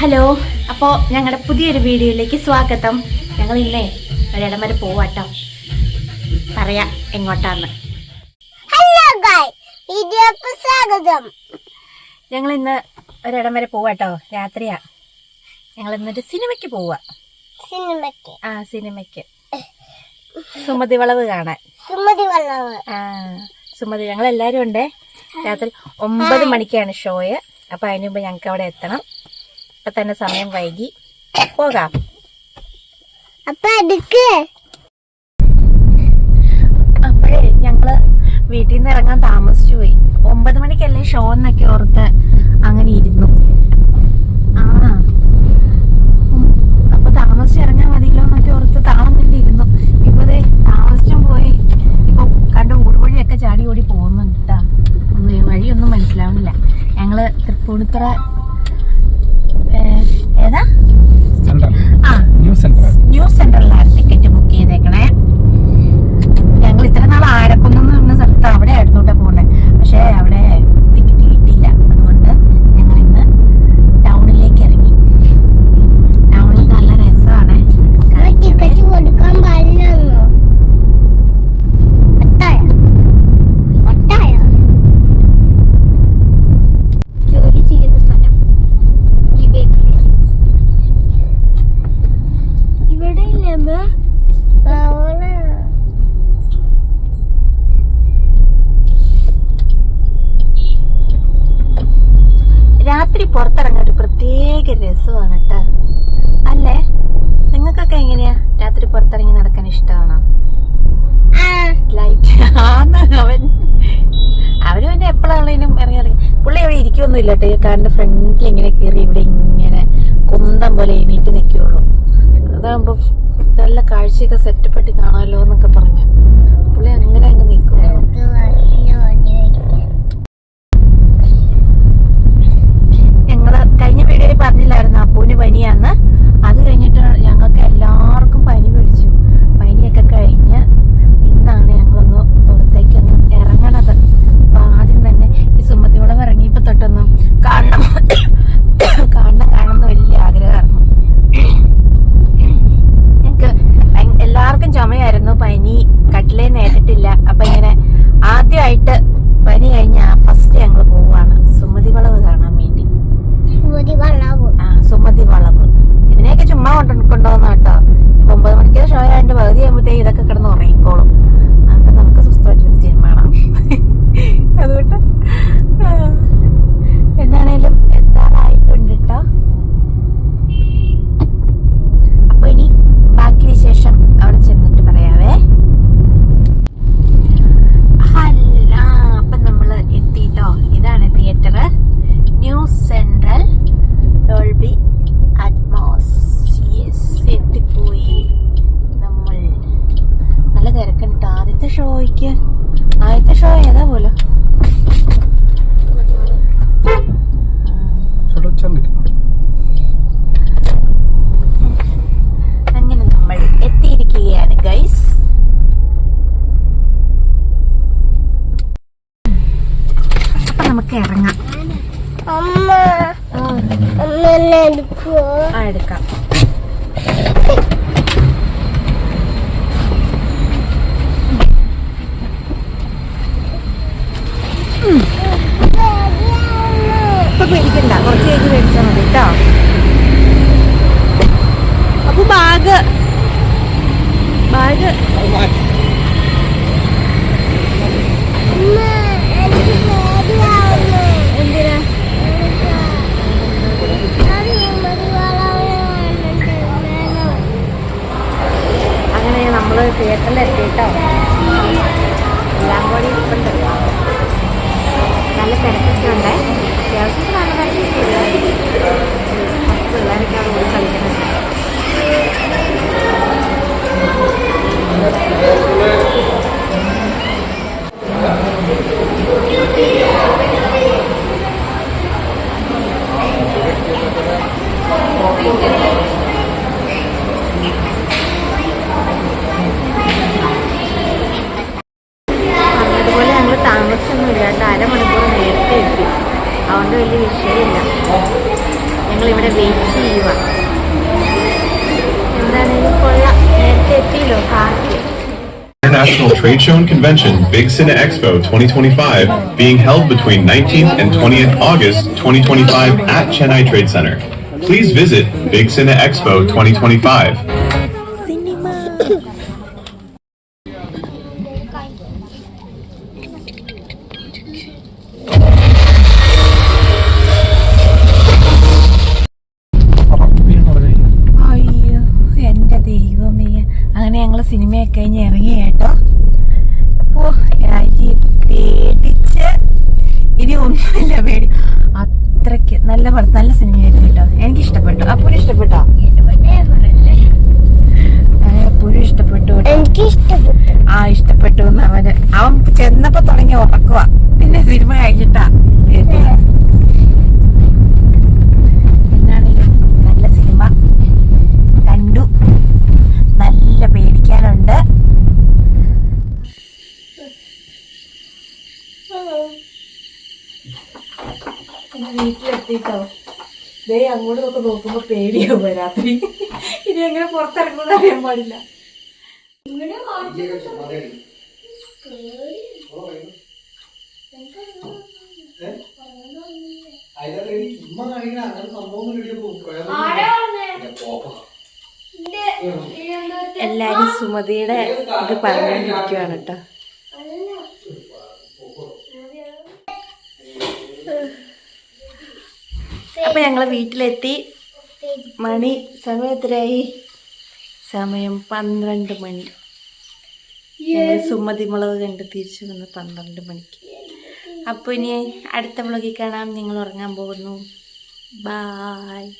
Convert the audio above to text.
Hello അപ്പോൾ ഞങ്ങളുടെ പുതിയൊരു വീഡിയോയിലേക്ക് സ്വാഗതം. ഞങ്ങൾ ഇന്നേ ഒരിടം വരെ പോവാട്ടോ. പറയാം എങ്ങോട്ടാന്ന്. സ്വാഗതം. ഞങ്ങൾ ഇന്ന് ഒരിടം വരെ പോവാട്ടോ രാത്രിയാ. ഞങ്ങൾ ഇന്നൊരു സിനിമയ്ക്ക് പോവാ. സിനിമയ്ക്ക്. ആ സിനിമയ്ക്ക്. സുമതി വളവ് കാണാൻ. സുമതി വളവ്. ആ സുമതി ഞങ്ങൾ എല്ലാവരും ഉണ്ടേ. രാത്രി ഒമ്പത് മണിക്കാണ് ഷോയ്. അപ്പൊ അതിനുമ്പോ ഞങ്ങൾക്ക് അവിടെ എത്തണം. ഇപ്പൊ തന്നെ സമയം വൈകി. പോകാം. അപ്പൊ അടുക്ക്. അപ്പോഴേ ഞങ്ങൾ വീട്ടിൽ നിന്ന് ഇറങ്ങാൻ താമസിച്ചു പോയി. ഒമ്പത് മണിക്കല്ലേ ഷോ എന്നൊക്കെ ഓർത്ത് അങ്ങനെ ഇരുന്നു. ആ. അപ്പൊ താമസിച്ച് ഇറങ്ങാൻ മതിയല്ലോ എന്നൊക്കെ ഓർത്ത് താമസിച്ചിട്ട് ഇരുന്നു. ഇപ്പൊ താമസിച്ചും പോയി. ഇപ്പൊ കണ്ട ഊടുവഴിയൊക്കെ ചാടി ഓടി പോകുന്നുണ്ട് ട്ടാ. ഒന്നും വഴിയൊന്നും മനസ്സിലാവുന്നില്ല. ഞങ്ങൾ തൃപ്പൂണിത്തുറ ഏതാ? സെന്റർ ആ ന്യൂ സെൻട്രൽ ന്യൂ സെന്ററിലാണ് ടിക്കറ്റ് ബുക്ക് ചെയ്തേക്കണേ ഞങ്ങൾ ഇത്ര നാൾ ആരക്കുന്ന് എന്ന് പറഞ്ഞ സ്ഥലത്ത് അവിടെ ആയിരുന്നു കേട്ടോ പോകുന്നത് പക്ഷേ അവിടെ ടിക്കറ്റ് കിട്ടിയില്ല അതുകൊണ്ട് ഞങ്ങൾ ഇന്ന് ടൗണിലേക്ക് ഇറങ്ങി ടൗണിൽ നല്ല രസമാണ് ടിക്കറ്റ് കൊടുക്കാൻ പാടില്ലെന്നോ ഒട്ടായ ഒട്ടായ ജോലി ചെയ്യുന്ന സ്ഥലം ഈ ബേക്കറി ഇവിടെ ഇല്ലേ അവിടെ രാത്രി പുറത്തിറങ്ങാൻ ഒരു പ്രത്യേക രസമാണ് കേട്ടോ അല്ലേ നിങ്ങൾക്കൊക്കെ എങ്ങനെയാ രാത്രി പുറത്തിറങ്ങി നടക്കാൻ ഇഷ്ടമാണോ ആ ലൈറ്റ് ആന്ന് അവൻ അവന് പിന്നെ എപ്പോഴാണേലും ഇറങ്ങി ഇറങ്ങി അവിടെ ഇല്ല കേട്ടോ കാറിന്റെ ഫ്രണ്ടിൽ ഇങ്ങനെ കയറി ഇവിടെ ഇങ്ങനെ കുന്തം പോലെ എണീറ്റ് നിൽക്കുള്ളൂ അതാകുമ്പോ നല്ല കാഴ്ചയൊക്കെ സെറ്റപ്പെട്ട് കാണാമല്ലോ എന്നൊക്കെ പറഞ്ഞു. പുള്ളി അങ്ങനെ അങ്ങ് നിൽക്കും എനിക്ക് വലിയ വണ്ടി മേടിക്കാൻ. ഞങ്ങൾ കഴിഞ്ഞ വീഡിയോയിൽ പറഞ്ഞില്ലായിരുന്നു അപ്പൂന് പനിയാന്ന് അത് കഴിഞ്ഞിട്ട് ഞങ്ങൾക്ക് എല്ലാവർക്കും പനി പിടിച്ചു പനിയൊക്കെ കഴിഞ്ഞ് ഇന്നാണ് ഞങ്ങളൊന്ന് പുറത്തേക്ക് ഒന്ന് ഇറങ്ങണത് അപ്പൊ ആദ്യം തന്നെ ഈ സുമതിവളം ഇറങ്ങിയപ്പോ തൊട്ടൊന്നും കാണണം കാണണം കാണുന്ന വലിയ ആഗ്രഹമായിരുന്നു ഞങ്ങക്ക് ഭയ- എല്ലാവർക്കും ചുമയായിരുന്നു പനി കട്ടിലേ നേരിട്ടില്ല അപ്പൊ ഇങ്ങനെ ആദ്യമായിട്ട് പനി കഴിഞ്ഞ ഫസ്റ്റ് ഞങ്ങൾ പോവാണ് സുമതി വളവ് കാണാൻ വേണ്ടി സുമതി വല്ലവ് ആ സുമതി വളവ് ഇതിനെയൊക്കെ ചുമ്മാ കൊണ്ടു കൊണ്ടുവന്ന കേട്ടോ ഇപ്പൊ ഒമ്പത് മണിക്ക് ഷോ ആയതിന്റെ പകുതി ആകുമ്പോഴത്തേക്ക് ഇതൊക്കെ കിടന്ന് ഉറങ്ങിക്കോളും അതുകൊണ്ട് നമുക്ക് സ്വസ്ഥമായിട്ടിരുന്ന് സിനിമ കാണാം അതുകൊണ്ട് ആ, എന്താണേലും എത്താറായിട്ടുണ്ട് കേട്ടോ അപ്പൊ ഇനി ബാക്കി വിശേഷം അവിടെ ചെന്നിട്ട് പറയാവേ അല്ല അപ്പൊ നമ്മൾ എത്തിട്ടോ ഇതാണ് theatre new central Dolby Atmos yes എത്തിപ്പോയി നമ്മൾ നല്ല തിരക്കുണ്ട് ആദ്യത്തെ ഷോയ്ക്ക് ആദ്യത്തെ ഷോ ഏതാ പോലും അങ്ങനെ നമ്മൾ എത്തിയിരിക്കുകയാണ് ഗൈസ് അപ്പൊ നമുക്ക് ഇറങ്ങാം അമ്മ ആ, അമ്മ എന്നെ എടുക്കുവോ ആ എടുക്കാം. International Trade Show and Convention Big Cine Expo 2025 being held between 19th and 20th August 2025 at Chennai Trade Center. Please visit Big Cine Expo 2025. സിനിമയൊക്കെ കഴിഞ്ഞ് ഇറങ്ങി കേട്ടോ. രാജി പേടിച്ച്. ഇനി ഒന്നുമില്ല പേടി. അത്രയ്ക്ക് നല്ല നല്ല സിനിമയായിരുന്നു കേട്ടോ. എനിക്ക് ഇഷ്ടപ്പെട്ടു? അപ്പോഴും ഇഷ്ടപ്പെട്ടോ ഇഷ്ടപ്പെട്ടു എനിക്ക് ഇഷ്ടപ്പെട്ടു ആ ഇഷ്ടപ്പെട്ടു എന്ന് അവന്. അവൻ ചെന്നപ്പോ തുടങ്ങി ഉറക്കുക പിന്നെ സിനിമ കഴിഞ്ഞിട്ടാ കേട്ടില്ല എന്നാണെങ്കിലും നല്ല സിനിമ കണ്ടു നല്ല പേടിക്കാനുണ്ട് വീട്ടിലെത്തിട്ടോ. ദേ അങ്ങോട്ട് നോക്കി നോക്കുമ്പോ പേടിയാവുക രാത്രി ഇനി എങ്ങനെ പുറത്തിറങ്ങുന്ന അറിയാൻ പാടില്ല. എല്ലാരും സുമതിയുടെ ഇത് പറഞ്ഞുകൊണ്ടിരിക്കുവാണ് കേട്ടോ. അപ്പൊ ഞങ്ങൾ വീട്ടിലെത്തി. മണി സമയം എത്രയായി സമയം പന്ത്രണ്ട് മണി. സുമതി മുളക് കണ്ട് തിരിച്ചു വന്ന് പന്ത്രണ്ട് മണിക്ക്. അപ്പോൾ ഇനി അടുത്ത വ്ളോഗിൽ കാണാം. നിങ്ങൾ ഉറങ്ങാൻ പോകുന്നു. ബായ്